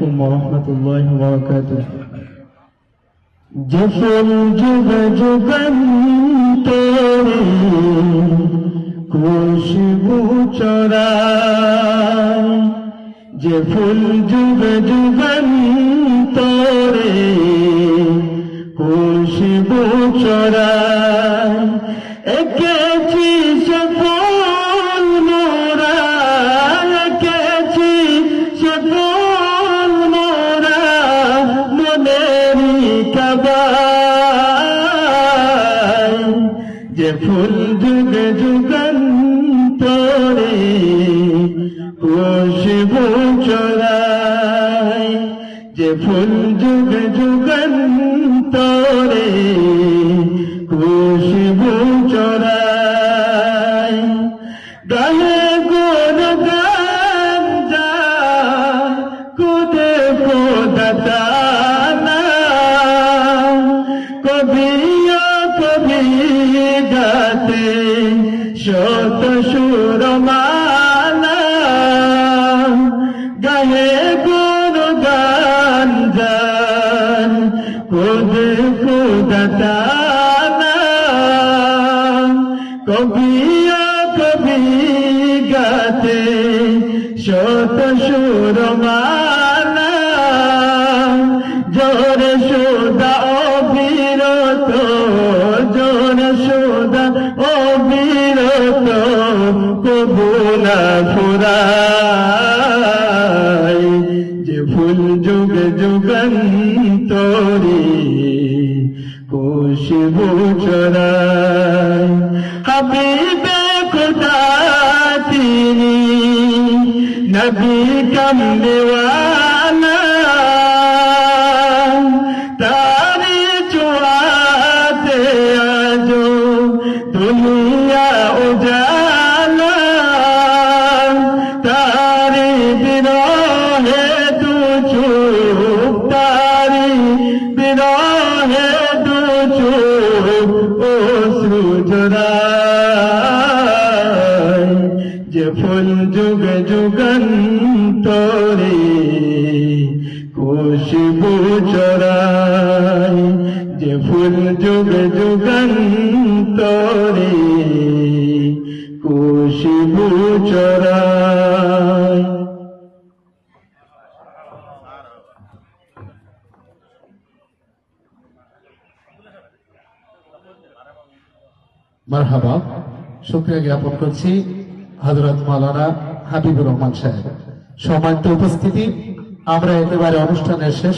আলাইকুম ওরহমতুল্লাহ বরকাত যে যুগ যুগান্তরে খুশবু চড়ায় যে ফুল যুগ যুগান্তরে খুশবু চড়ায় যে ফুল যুগ যুগান্তরে খুশবু চড়ায় যে ফুল যুগ যুগান্তরে খুশবু চড়ায় গায়ে গোর গাঞ্জা কুদে কোদাতানা কবিয়া শত সুরমালা গায়ে গোর গাঞ্জান কুদে কোদাতানা কবিয়া কবি গাতে শত সুরমালা هبي بي خدا ٿي نه به ڪم ديوان تاري چئاو تنهنجي যে ফুল যুগ তোরে খুশবু চড়ায় যে ফুল যুগ তোরে খুশবু চড়ায় মারহাবা, শুক্রিয়া জ্ঞাপন করছি হজরত মালানা হাবিবুর রহমান সাহেব। সম্মানিত উপস্থিতি, আমরা একেবারে অনুষ্ঠানের শেষ